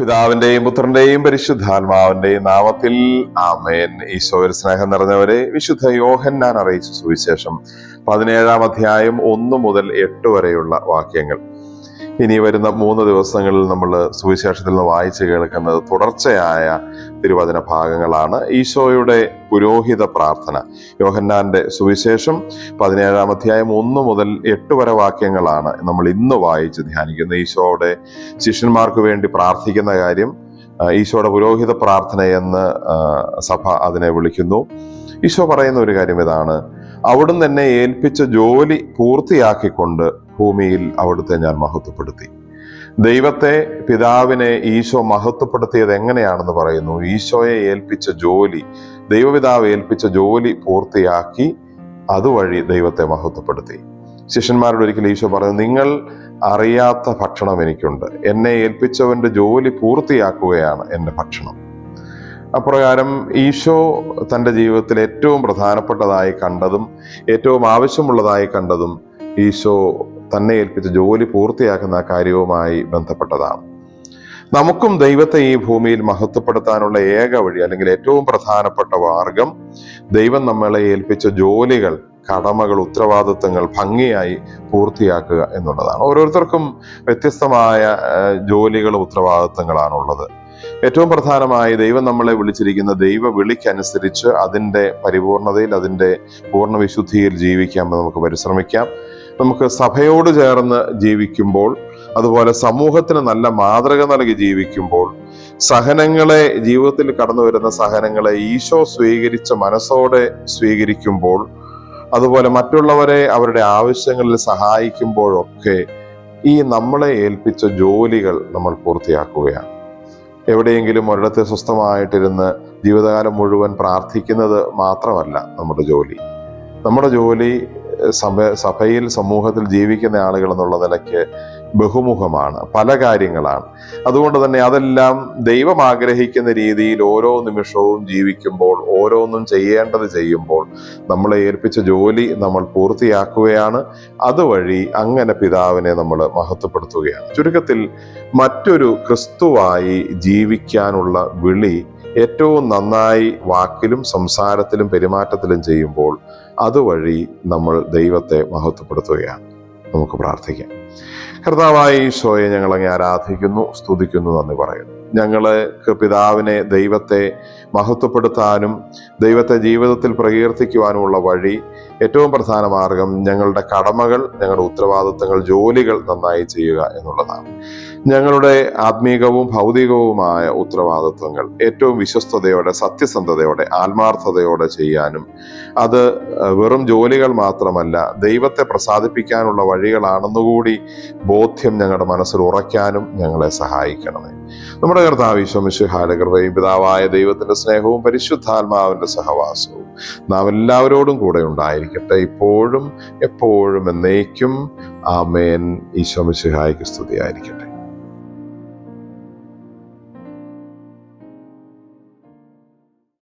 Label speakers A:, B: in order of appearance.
A: പിതാവിന്റെയും പുത്രന്റെയും പരിശുദ്ധാത്മാവിന്റെയും നാമത്തിൽ ആമേൻ. ഈശോയിൽ സ്നേഹം നിറഞ്ഞവരെ വിശുദ്ധ യോഹന്നാൻ അറിയിച്ച സുവിശേഷം പതിനേഴാം അധ്യായം ഒന്ന് മുതൽ എട്ട് വരെയുള്ള വാക്യങ്ങൾ. ഇനി വരുന്ന മൂന്ന് ദിവസങ്ങളിൽ നമ്മൾ സുവിശേഷത്തിൽ നിന്ന് വായിച്ചു കേൾക്കുന്നത് തുടർച്ചയായ തിരുവചന ഭാഗങ്ങളാണ്. ഈശോയുടെ പുരോഹിത പ്രാർത്ഥന. യോഹന്നാന്റെ സുവിശേഷം പതിനേഴാം അധ്യായം ഒന്ന് മുതൽ എട്ട് വരെ വാക്യങ്ങളാണ് നമ്മൾ ഇന്ന് വായിച്ച് ധ്യാനിക്കുന്നത്. ഈശോയുടെ ശിഷ്യന്മാർക്ക് വേണ്ടി പ്രാർത്ഥിക്കുന്ന കാര്യം ഈശോയുടെ പുരോഹിത പ്രാർത്ഥന എന്ന് സഭ അതിനെ വിളിക്കുന്നു. ഈശോ പറയുന്ന ഒരു കാര്യം ഇതാണ്. അവിടുന്ന് എന്നെ ഏൽപ്പിച്ച ജോലി പൂർത്തിയാക്കിക്കൊണ്ട് ഭൂമിയിൽ അവിടുത്തെ ഞാൻ മഹത്വപ്പെടുത്തി. ദൈവത്തെ പിതാവിനെ ഈശോ മഹത്വപ്പെടുത്തിയത് എങ്ങനെയാണെന്ന് പറയുന്നു. ഈശോയെ ഏൽപ്പിച്ച ജോലി ദൈവപിതാവ് ഏൽപ്പിച്ച ജോലി പൂർത്തിയാക്കി അതുവഴി ദൈവത്തെ മഹത്വപ്പെടുത്തി. ശിഷ്യന്മാരോട് ഒരിക്കൽ ഈശോ പറഞ്ഞു നിങ്ങൾ അറിയാത്ത ഭക്ഷണം എനിക്കുണ്ട്. എന്നെ ഏൽപ്പിച്ചവന്റെ ജോലി പൂർത്തിയാക്കുകയാണ് എന്റെ ഭക്ഷണം. അപ്രകാരം ഈശോ തന്റെ ജീവിതത്തിൽ ഏറ്റവും പ്രധാനപ്പെട്ടതായി കണ്ടതും ഏറ്റവും ആവശ്യമുള്ളതായി കണ്ടതും ഈശോ തന്നെ ഏൽപ്പിച്ച ജോലി പൂർത്തിയാക്കുന്ന കാര്യവുമായി ബന്ധപ്പെട്ടതാണ്. നമുക്കും ദൈവത്തെ ഈ ഭൂമിയിൽ മഹത്വപ്പെടുത്താനുള്ള ഏക വഴി അല്ലെങ്കിൽ ഏറ്റവും പ്രധാനപ്പെട്ട മാർഗം ദൈവം നമ്മളെ ഏൽപ്പിച്ച ജോലികൾ കടമകൾ ഉത്തരവാദിത്തങ്ങൾ ഭംഗിയായി പൂർത്തിയാക്കുക എന്നുള്ളതാണ്. ഓരോരുത്തർക്കും വ്യത്യസ്തമായ ജോലികളും ഉത്തരവാദിത്തങ്ങളാണുള്ളത്. ഏറ്റവും പ്രധാനമായി ദൈവം നമ്മളെ വിളിച്ചിരിക്കുന്ന ദൈവ വിളിക്കനുസരിച്ച് അതിന്റെ പരിപൂർണതയിൽ അതിന്റെ പൂർണ വിശുദ്ധിയിൽ ജീവിക്കാൻ നമുക്ക് പരിശ്രമിക്കാം. നമുക്ക് സഭയോട് ചേർന്ന് ജീവിക്കുമ്പോൾ അതുപോലെ സമൂഹത്തിന് നല്ല മാതൃക നൽകി ജീവിക്കുമ്പോൾ സഹനങ്ങളെ ജീവിതത്തിൽ കടന്നു വരുന്ന സഹനങ്ങളെ ഈശോ സ്വീകരിച്ച മനസ്സോടെ സ്വീകരിക്കുമ്പോൾ അതുപോലെ മറ്റുള്ളവരെ അവരുടെ ആവശ്യങ്ങളിൽ സഹായിക്കുമ്പോഴൊക്കെ ഈ നമ്മളെ ഏൽപ്പിച്ച ജോലികൾ നമ്മൾ പൂർത്തിയാക്കുകയാണ്. എവിടെയെങ്കിലും ഒരിടത്ത് സ്വസ്ഥമായിട്ടിരുന്ന് ജീവിതകാലം മുഴുവൻ പ്രാർത്ഥിക്കുന്നത് മാത്രമല്ല നമ്മുടെ ജോലി. നമ്മുടെ ജോലി സഭ സഭയിൽ സമൂഹത്തിൽ ജീവിക്കുന്ന ആളുകൾ എന്നുള്ള നിലയ്ക്ക് ബഹുമുഖമാണ് പല കാര്യങ്ങളാണ്. അതുകൊണ്ട് തന്നെ അതെല്ലാം ദൈവം ആഗ്രഹിക്കുന്ന രീതിയിൽ ഓരോ നിമിഷവും ജീവിക്കുമ്പോൾ ഓരോന്നും ചെയ്യേണ്ടത് ചെയ്യുമ്പോൾ നമ്മളെ ഏൽപ്പിച്ച ജോലി നമ്മൾ പൂർത്തിയാക്കുകയാണ്. അതുവഴി അങ്ങനെ പിതാവിനെ നമ്മൾ മഹത്വപ്പെടുത്തുകയാണ്. ചുരുക്കത്തിൽ മറ്റൊരു ക്രിസ്തുവായി ജീവിക്കാനുള്ള വിളി ഏറ്റവും നന്നായി വാക്കിലും സംസാരത്തിലും പെരുമാറ്റത്തിലും ചെയ്യുമ്പോൾ അതുവഴി നമ്മൾ ദൈവത്തെ മഹത്വപ്പെടുത്തുകയാണ്. നമുക്ക് പ്രാർത്ഥിക്കാം. കർത്താവായി ഈശോയെ ഞങ്ങൾ അങ്ങ് ആരാധിക്കുന്നു സ്തുതിക്കുന്നു നന്ദി പറയുന്നു. ഞങ്ങൾക്ക് പിതാവിനെ ദൈവത്തെ മഹത്വപ്പെടുത്താനും ദൈവത്തെ ജീവിതത്തിൽ പ്രകീർത്തിക്കുവാനുമുള്ള വഴി ഏറ്റവും പ്രധാന മാർഗം ഞങ്ങളുടെ കടമകൾ ഞങ്ങളുടെ ഉത്തരവാദിത്തങ്ങൾ ജോലികൾ നന്നായി ചെയ്യുക എന്നുള്ളതാണ്. ഞങ്ങളുടെ ആത്മീകവും ഭൗതികവുമായ ഉത്തരവാദിത്വങ്ങൾ ഏറ്റവും വിശ്വസ്തയോടെ സത്യസന്ധതയോടെ ആത്മാർത്ഥതയോടെ ചെയ്യാനും അത് വെറും ജോലികൾ മാത്രമല്ല ദൈവത്തെ പ്രസാദിപ്പിക്കാനുള്ള വഴികളാണെന്നുകൂടി ബോധ്യം ഞങ്ങളുടെ മനസ്സിൽ ഉറയ്ക്കാനും ഞങ്ങളെ സഹായിക്കണമേ. നമ്മുടെ കർത്താവ് കൃപയും പിതാവായ ദൈവത്തിന്റെ സ്നേഹവും പരിശുദ്ധാത്മാവിന്റെ സഹവാസവും നാം എല്ലാവരോടും കൂടെ ഉണ്ടായിരിക്കട്ടെ ഇപ്പോഴും എപ്പോഴും എന്നേക്കും ആമേൻ. ഈശോ ഈശോമിശിഹായ്ക്ക് സ്തുതിയായിരിക്കട്ടെ.